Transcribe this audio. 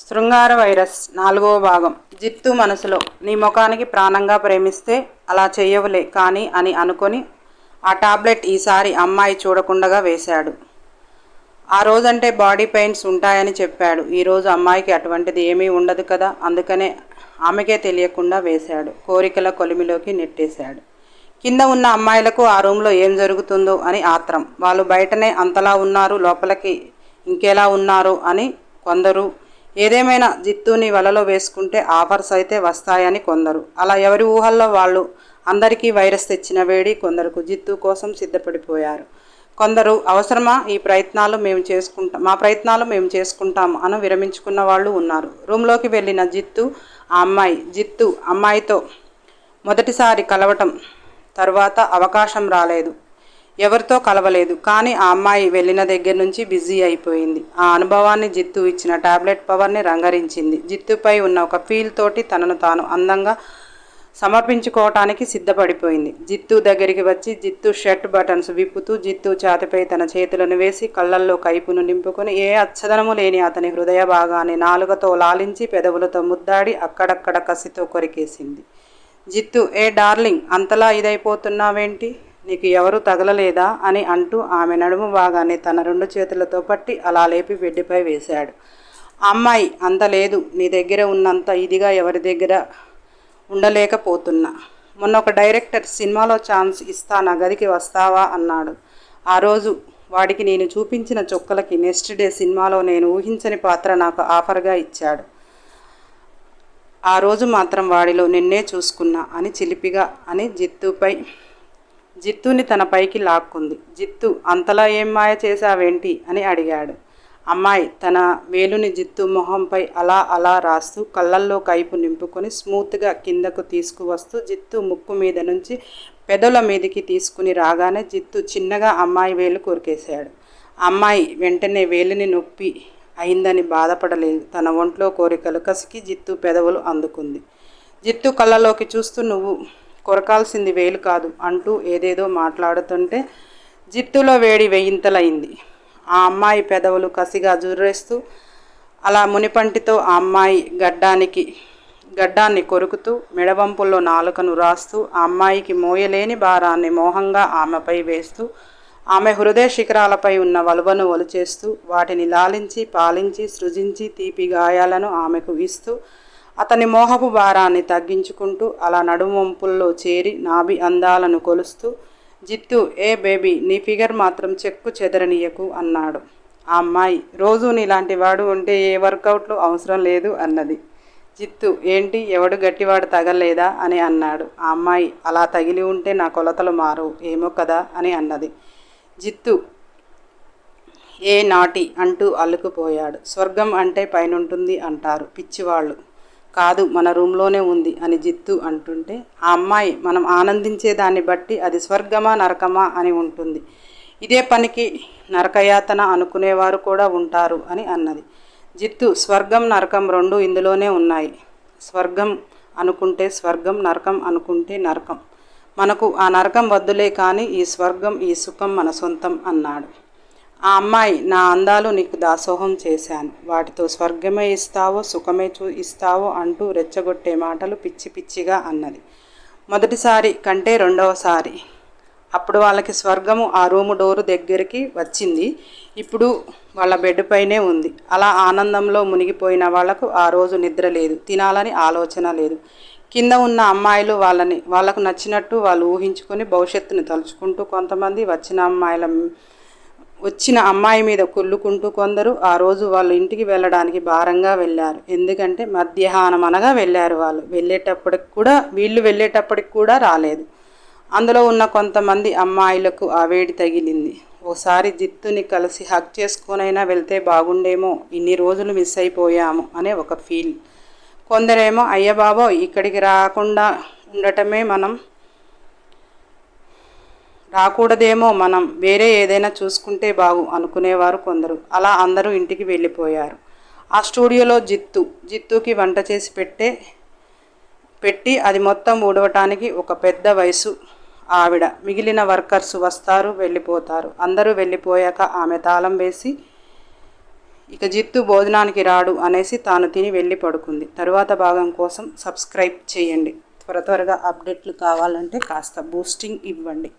శృంగార వైరస్ నాలుగవ భాగం. జిత్తు మనసులో నీ ముఖానికి ప్రాణంగా ప్రేమిస్తే అలా చేయవులే కానీ అని అనుకొని ఆ టాబ్లెట్ ఈసారి అమ్మాయి చూడకుండగా వేశాడు. ఆ రోజంటే బాడీ పెయిన్స్ ఉంటాయని చెప్పాడు. ఈరోజు అమ్మాయికి అటువంటిది ఏమీ ఉండదు కదా అందుకనే ఆమెకే తెలియకుండా వేశాడు. కోరికల కొలిమిలోకి నెట్టేశాడు. కింద ఉన్న అమ్మాయిలకు ఆ రూమ్లో ఏం జరుగుతుందో అని ఆత్రం. వాళ్ళు బయటనే అంతలా ఉన్నారు లోపలికి ఇంకెలా ఉన్నారు అని కొందరు ఏదేమైనా జిత్తుని వలలో వేసుకుంటే ఆఫర్స్ అయితే వస్తాయని కొందరు. అలా ఎవరి ఊహల్లో వాళ్ళు అందరికీ వైరస్ తెచ్చిన వేడి కొందరుకు జిత్తు కోసం సిద్ధపడిపోయారు. కొందరు అవసరమా? ఈ ప్రయత్నాలు మేము చేసుకుంటాం మా ప్రయత్నాలు మేము చేసుకుంటాం అని విరమించుకున్న వాళ్ళు ఉన్నారు. రూమ్లోకి వెళ్ళిన జిత్తు ఆ అమ్మాయి జిత్తు అమ్మాయితో మొదటిసారి కలవటం తర్వాత అవకాశం రాలేదు. ఎవరితో కలవలేదు. కానీ ఆ అమ్మాయి వెళ్ళిన దగ్గర నుంచి బిజీ అయిపోయింది. ఆ అనుభవాన్ని జిత్తు ఇచ్చిన టాబ్లెట్ పవర్ని రంగరించింది. జిత్తుపై ఉన్న ఒక ఫీల్ తోటి తనను తాను అందంగా సమర్పించుకోవటానికి సిద్ధపడిపోయింది. జిత్తు దగ్గరికి వచ్చి జిత్తు షర్ట్ బటన్స్ విప్పుతూ జిత్తు ఛాతిపై తన చేతులను వేసి కళ్ళల్లో కైపును నింపుకొని ఏ అచ్చదనము లేని అతని హృదయ భాగాన్ని నాలుగతో లాలించి పెదవులతో ముద్దాడి అక్కడక్కడ కసితో కొరికేసింది. జిత్తు ఏ డార్లింగ్ అంతలా ఇదైపోతున్నావేంటి? నీకు ఎవరు తగలలేదా అని అంటూ ఆమె నడుము భాగాన్ని తన రెండు చేతులతో పట్టి అలా లేపి బెడ్డుపై వేశాడు. అమ్మాయి అంత లేదు. నీ దగ్గర ఉన్నంత ఇదిగా ఎవరి దగ్గర ఉండలేకపోతున్నా. మొన్న ఒక డైరెక్టర్ సినిమాలో ఛాన్స్ ఇస్తా నా గదికి వస్తావా? అన్నాడు. ఆ రోజు వాడికి నేను చూపించిన చొక్కలకి నెక్స్ట్ డే సినిమాలో నేను ఊహించని పాత్ర నాకు ఆఫర్గా ఇచ్చాడు. ఆ రోజు మాత్రం వాడిలో నిన్నే చూసుకున్నా అని చిలిపిగా అని జిత్తుపై జిత్తుని తన పైకి లాక్కుంది. జిత్తు అంతలా ఏం మాయ చేశావేంటి? అని అడిగాడు. అమ్మాయి తన వేలుని జిత్తు మొహంపై అలా అలా రాస్తూ కళ్ళల్లో కైపు నింపుకొని స్మూత్గా కిందకు తీసుకువస్తూ జిత్తు ముక్కు మీద నుంచి పెదవుల మీదికి తీసుకుని రాగానే జిత్తు చిన్నగా అమ్మాయి వేలు కొరికేశాడు. అమ్మాయి వెంటనే వేలుని నొప్పి అయిందని బాధపడలేదు. తన ఒంట్లో కోరికలు కసికి జిత్తు పెదవులు అందుకుంది. జిత్తు కళ్ళలోకి చూస్తూ నువ్వు కొరకాల్సింది వేలు కాదు అంటూ ఏదేదో మాట్లాడుతుంటే జిత్తులో వేడి వెయ్యింతలైంది ఆ అమ్మాయి పెదవులు కసిగా జుర్రేస్తూ అలా మునిపంటితో ఆ అమ్మాయి గడ్డానికి గడ్డాన్ని కొరుకుతూ మెడవంపుల్లో నాలుకను రాస్తూ ఆ అమ్మాయికి మోయలేని భారాన్ని మోహంగా ఆమెపై వేస్తూ ఆమె హృదయ శిఖరాలపై ఉన్న వలువను వలుచేస్తూ వాటిని లాలించి పాలించి సృజించి తీపి గాయాలను ఆమెకు ఇస్తూ అతని మోహపు భారాన్ని తగ్గించుకుంటూ అలా నడుమొంపుల్లో చేరి నాభి అందాలను కొలుస్తూ జిత్తు ఏ బేబీ నీ ఫిగర్ మాత్రం చెక్కు చెదరనీయకు అన్నాడు. ఆ అమ్మాయి రోజు నీలాంటి వాడు ఉంటే ఏ వర్కౌట్లు అవసరం లేదు అన్నది. జిత్తు ఏంటి ఎవడు గట్టివాడు తగలేదా అని అన్నాడు. ఆ అమ్మాయి అలా తగిలి ఉంటే నా కొలతలు మారవు ఏమో కదా అని అన్నది. జిత్తు ఏ నాటి అంటూ అల్లుకుపోయాడు. స్వర్గం అంటే పైనుంటుంది అంటారు పిచ్చివాళ్ళు. కాదు మన రూమ్లోనే ఉంది అని జిత్తు అంటుంటే ఆ అమ్మాయి మనం ఆనందించే దాన్ని బట్టి అది స్వర్గమా నరకమా అని ఉంటుంది. ఇదే పనికి నరకయాతన అనుకునేవారు కూడా ఉంటారు అని అన్నది. జిత్తు స్వర్గం నరకం రెండు ఇందులోనే ఉన్నాయి. స్వర్గం అనుకుంటే స్వర్గం నరకం అనుకుంటే నరకం. మనకు ఆ నరకం వద్దులే కానీ ఈ స్వర్గం ఈ సుఖం మన సొంతం అన్నాడు. ఆ అమ్మాయి నా అందాలు నీకు దాసోహం చేశాను. వాటితో స్వర్గమే ఇస్తావో సుఖమే చూ ఇస్తావో అంటూ రెచ్చగొట్టే మాటలు పిచ్చి పిచ్చిగా అన్నది. మొదటిసారి కంటే రెండవసారి. అప్పుడు వాళ్ళకి స్వర్గము ఆ రూము డోరు దగ్గరికి వచ్చింది. ఇప్పుడు వాళ్ళ బెడ్ పైనే ఉంది. అలా ఆనందంలో మునిగిపోయిన వాళ్ళకు ఆ రోజు నిద్ర లేదు. తినాలని ఆలోచన లేదు. కింద ఉన్న అమ్మాయిలు వాళ్ళని వాళ్ళకు నచ్చినట్టు వాళ్ళు ఊహించుకొని భవిష్యత్తుని తలుచుకుంటూ కొంతమంది వచ్చిన అమ్మాయిల వచ్చిన అమ్మాయి మీద కుళ్ళుకుంటూ కొందరు ఆ రోజు వాళ్ళ ఇంటికి వెళ్ళడానికి భారంగా వెళ్ళారు. ఎందుకంటే మధ్యాహ్నం అనగా వెళ్ళారు వాళ్ళు. వెళ్ళేటప్పటికి కూడా వీళ్ళు వెళ్ళేటప్పటికి కూడా రాలేదు. అందులో ఉన్న కొంతమంది అమ్మాయిలకు ఆ వేడి తగిలింది. ఓసారి జిత్తుని కలిసి హక్ చేసుకునైనా వెళ్తే బాగుండేమో ఇన్ని రోజులు మిస్ అయిపోయాము అనే ఒక ఫీల్. కొందరేమో అయ్య బాబో ఇక్కడికి రాకుండా ఉండటమే మనం రాకూడదేమో మనం వేరే ఏదైనా చూసుకుంటే బాగు అనుకునేవారు కొందరు. అలా అందరూ ఇంటికి వెళ్ళిపోయారు. ఆ స్టూడియోలో జిత్తు జిత్తుకి వంట చేసి పెట్టే పెట్టి అది మొత్తం ఊడవటానికి ఒక పెద్ద వయసు ఆవిడ. మిగిలిన వర్కర్స్ వస్తారు వెళ్ళిపోతారు. అందరూ వెళ్ళిపోయాక ఆమె తాళం వేసి ఇక జిత్తు భోజనానికి రాడు అనేసి తాను తిని వెళ్ళి పడుకుంది. తరువాత భాగం కోసం సబ్స్క్రైబ్ చేయండి. త్వర త్వరగా అప్డేట్లు కావాలంటే కాస్త బూస్టింగ్ ఇవ్వండి.